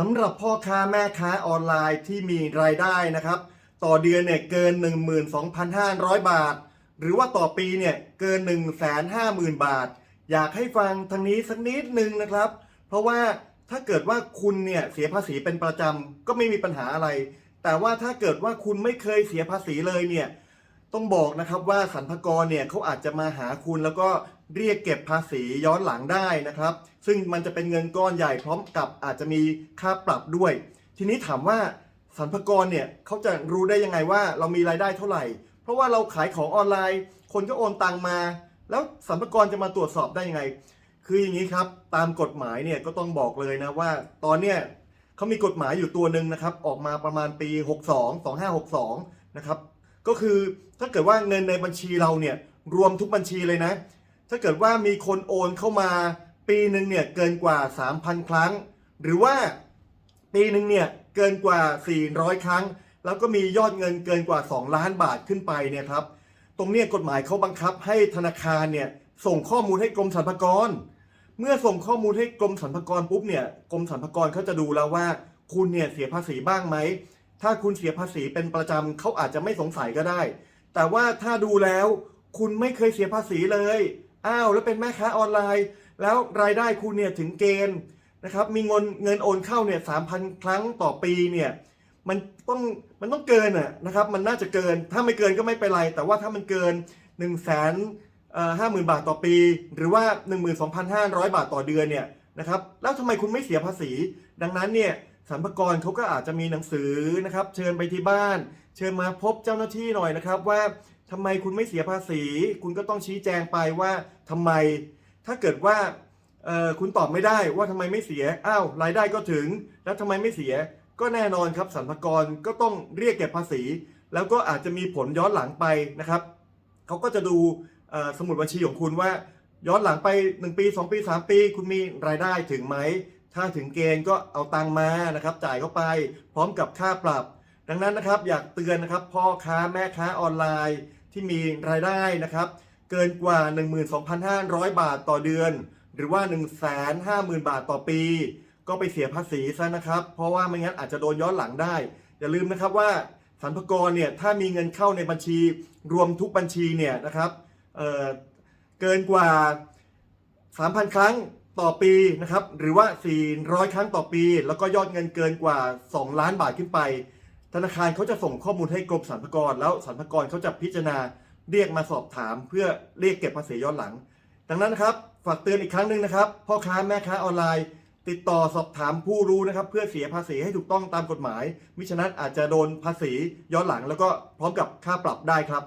สำหรับพ่อค้าแม่ค้าออนไลน์ที่มีรายได้นะครับ ต่อเดือนเนี่ยเกิน 12,500 บาท หรือว่าต่อปีเนี่ยเกิน 150,000 บาท อยากให้ฟังทางนี้สักนิดนึงนะครับ เพราะว่าถ้าเกิดว่าคุณเนี่ยเสียภาษีเป็นประจำก็ไม่มีปัญหาอะไร แต่ว่าถ้าเกิดว่าคุณไม่เคยเสียภาษีเลยเนี่ย ต้องบอกนะครับว่าสรรพากรเนี่ยเขาอาจจะมาหาคุณแล้วก็เรียกเก็บภาษีย้อนหลังได้นะครับ ซึ่งมันจะเป็นเงินก้อนใหญ่พร้อมกับอาจจะมีค่าปรับด้วย ทีนี้ถามว่าสรรพากรเนี่ยเขาจะรู้ได้ยังไงว่าเรามีรายได้เท่าไหร่ เพราะว่าเราขายของออนไลน์ คนก็โอนตังมา แล้วสรรพากรจะมาตรวจสอบได้ยังไง คืออย่างนี้ครับตามกฎหมายเนี่ยก็ต้องบอกเลยนะว่า ตอนเนี้ยเขามีกฎหมายอยู่ตัวหนึ่งนะครับ ออกมาประมาณปี 62 2562 นะครับ ก็คือถ้าเกิดว่าเงินในบัญชีเราเนี่ยรวมทุกบัญชีเลยนะ ถ้าเกิดว่ามีคนโอนเข้ามาปีหนึ่งเนี่ยเกินกว่า 3,000 ครั้ง หรือว่าปีหนึ่งเนี่ยเกินกว่า 400 ครั้ง แล้วก็มียอดเงินเกินกว่า 2 ล้านบาทขึ้นไปเนี่ยครับตรงนี้กฎหมายเขาบังคับให้ธนาคารเนี่ยส่งข้อมูลให้กรมสรรพากร เมื่อส่งข้อมูลให้กรมสรรพากรปุ๊บเนี่ยกรมสรรพากรเขาจะดูแล้วว่า คุณเนี่ยเสียภาษีบ้างไหม ถ้าคุณเสียภาษีเป็นประจำเขาอาจจะไม่สงสัยก็ได้ แต่ว่าถ้าดูแล้วคุณไม่เคยเสียภาษีเลย อ้าว แล้วเป็นแม่ค้าออนไลน์ แล้วรายได้คุณเนี่ยถึงเกณฑ์นะครับ มีเงินเงินโอนเข้าเนี่ยสามพันครั้งต่อปีเนี่ย มันต้องมันต้องเกินอะนะครับ มันน่าจะเกิน ถ้าไม่เกินก็ไม่เป็นไร แต่ว่าถ้ามันเกิน1นึ่งแสนห้าหมื่นบาทต่อปี หรือว่า 12,500 บาทต่อเดือนเนี่ยนะครับ แล้วทำไมคุณไม่เสียภาษี ดังนั้นเนี่ย สรรพากรเขาก็อาจจะมีหนังสือนะครับ เชิญไปที่บ้าน เชิญมาพบเจ้าหน้าที่หน่อยนะครับ ว่าทำไมคุณไม่เสียภาษี คุณก็ต้องชี้แจงไปว่าทำไม ถ้าเกิดว่าคุณตอบไม่ได้ว่าทำไมไม่เสียอ้าวรายได้ก็ถึง แล้วทำไมไม่เสีย ก็แน่นอนครับสรรพากรก็ต้องเรียกเก็บภาษี แล้วก็อาจจะมีผลย้อนหลังไปนะครับเขาก็จะดูสมุดบัญชีของคุณว่าย้อนหลังไป 1 ปี 2 ปี 3 ปี คุณมีรายได้ถึงไหม ถ้าถึงเกณฑ์ก็เอาตังมานะครับ จ่ายเข้าไปพร้อมกับค่าปรับ ดังนั้นนะครับอยากเตือนนะครับพ่อค้าแม่ค้าออนไลน์ที่มีรายได้นะครับ เกินกว่า 12,500 บาทต่อเดือน หรือว่า 150,000 บาทต่อปี ก็ไปเสียภาษีซะนะครับ เพราะว่าไม่งั้นอาจจะโดนย้อนหลังได้ อย่าลืมนะครับว่าสรรพากรเนี่ยถ้ามีเงินเข้าในบัญชีรวมทุกบัญชีเนี่ยนะครับเออเกินกว่า 3,000 ครั้ง ต่อปีนะครับหรือว่า 400 ครั้งต่อปี แล้วก็ยอดเงินเกินกว่า 2 ล้านบาทขึ้นไป ธนาคารเขาจะส่งข้อมูลให้กรมสรรพากร แล้วสรรพากรเขาจะพิจารณาเรียกมาสอบถาม เพื่อเรียกเก็บภาษีย้อนหลัง ดังนั้นนะครับฝากเตือนอีกครั้งหนึ่งนะครับพ่อค้าแม่ค้าออนไลน์ ติดต่อสอบถามผู้รู้นะครับ เพื่อเสียภาษีให้ถูกต้องตามกฎหมายมิฉะนั้นอาจจะโดนภาษีย้อนหลัง แล้วก็พร้อมกับค่าปรับได้ครับ